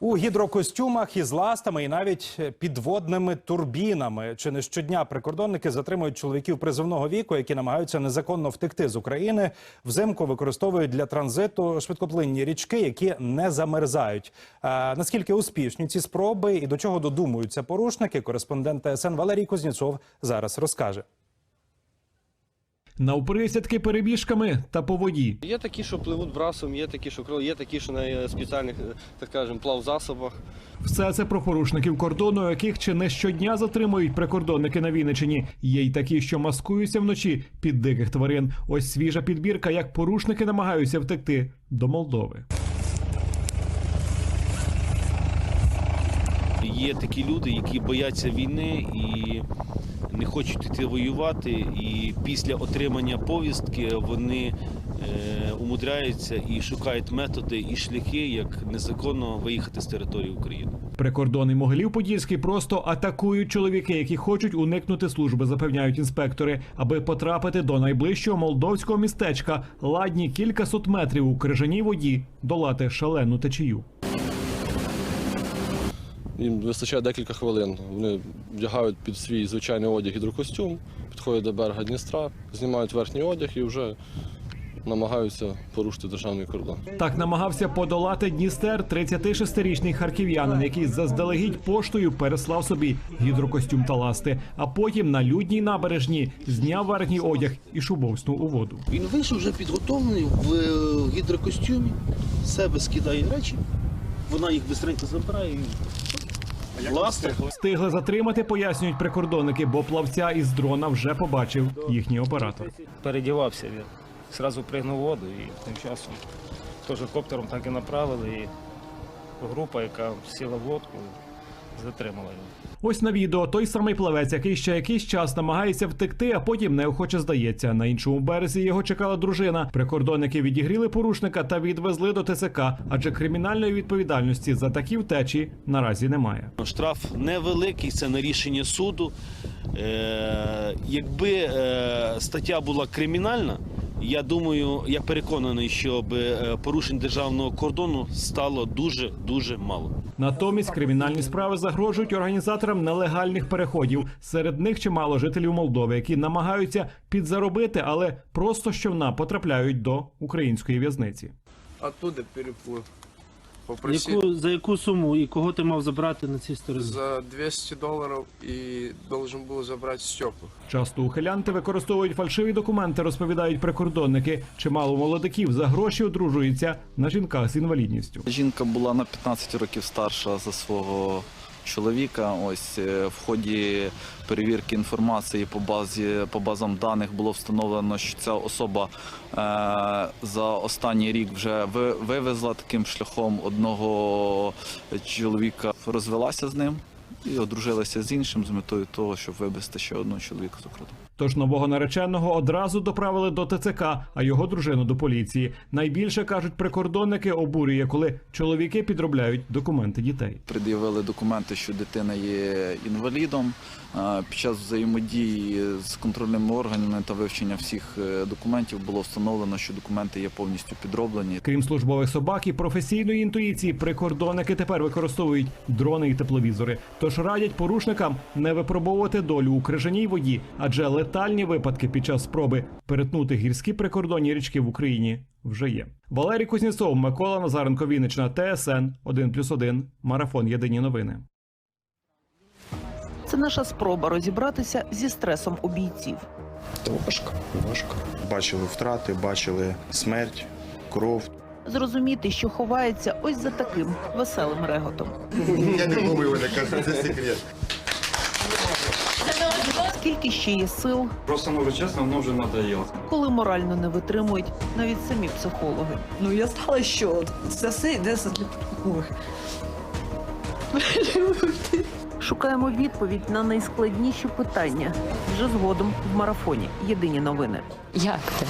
У гідрокостюмах із ластами і навіть підводними турбінами. Чи не щодня прикордонники затримують чоловіків призовного віку, які намагаються незаконно втекти з України. Взимку використовують для транзиту швидкоплинні річки, які не замерзають. А, наскільки успішні ці спроби і до чого додумуються порушники? Кореспондент ТСН Валерій Кузнєцов зараз розкаже. Навприсядки перебіжками та по воді. Є такі, що пливуть брасом, є такі, що крили, є такі, що на е, спеціальних, е, так скажемо, плавзасобах. Все це про порушників кордону, яких чи не щодня затримують прикордонники на Вінничині. Є й такі, що маскуються вночі під диких тварин. Ось свіжа підбірка, як порушники намагаються втекти до Молдови. Є такі люди, які бояться війни і не хочуть йти воювати. І після отримання повістки вони е, умудряються і шукають методи і шляхи, як незаконно виїхати з території України. Прикордонний Могилів Подільський просто атакують чоловіки, які хочуть уникнути служби, запевняють інспектори, аби потрапити до найближчого молдовського містечка. Ладні кількасот метрів у крижаній воді долати шалену течію. Їм вистачає декілька хвилин. Вони вдягають під свій звичайний одяг гідрокостюм, підходять до берега Дністра, знімають верхній одяг і вже намагаються порушити державний кордон. Так намагався подолати Дністер 36-річний харків'янин, який заздалегідь поштою переслав собі гідрокостюм та ласти, а потім на людній набережні зняв верхній одяг і шубовснув у воду. Він вийшов вже підготовлений в е, гідрокостюмі, себе скидає речі, вона їх швидко забирає і ласти. Встигли затримати, пояснюють прикордонники, бо плавця із дрона вже побачив їхній оператор. передівався він. Зразу пригнув воду і тим часом теж коптером так і направили. І група, яка сіла в лодку, затримала його. Ось на відео той самий плавець, який ще якийсь час намагається втекти, а потім неохоче здається. На іншому березі його чекала дружина. Прикордонники відігріли порушника та відвезли до ТЦК, адже кримінальної відповідальності за такі втечі наразі немає. Штраф невеликий, це на рішення суду. Е, якби е, стаття була кримінальна, я думаю, я переконаний, що е, порушень державного кордону стало дуже дуже мало. Натомість кримінальні справи загрожують організаторам нелегальних переходів. Серед них чимало жителів Молдови, які намагаються підзаробити, але просто щовна потрапляють до української в'язниці. А туди переплыл. Попросил Яку, за яку суму і кого ти мав забрати на цій стороні? за 200 долларов и должен был забрать Степу. Часто ухилянти використовують фальшиві документи, розповідають прикордонники. Чимало молодиків за гроші одружуються на жінках з інвалідністю. Жінка була на 15 років старша за свого чоловіка. Ось е, в ході перевірки інформації по базі по базам даних було встановлено, що ця особа е, за останній рік вже ви- вивезла таким шляхом одного чоловіка, розвелася з ним і одружилася з іншим з метою того, щоб вивезти ще одного чоловіка з кордону. Тож нового нареченого одразу доправили до ТЦК, а його дружину до поліції. Найбільше кажуть прикордонники обурює, коли чоловіки підробляють документи дітей. пред'явили документи, що дитина є інвалідом. Під час взаємодії з контрольними органами та вивчення всіх е, документів було встановлено, що документи є повністю підроблені. Крім службових собак і професійної інтуїції, прикордонники тепер використовують дрони і тепловізори. Тож радять порушникам не випробовувати долю у крижаній воді, адже летальні випадки під час спроби перетнути гірські прикордонні річки в Україні вже є. Валерій Кузнєцов, Микола Назаренко, Вінниччина, ТСН 1+,1, Марафон. Єдині новини. Це наша спроба розібратися зі стресом у бійців. Та важко, важко. Бачили втрати, бачили смерть, кров. Зрозуміти, що ховається ось за таким веселим реготом. Я не кажу, це секрет. Скільки ще є сил, Просто може чесно, воно вже надоело. коли морально не витримують навіть самі психологи. Ну я знала, що це все йде для допомоги. Шукаємо відповідь на найскладніші питання вже згодом в марафоні. Єдині новини. Як ти?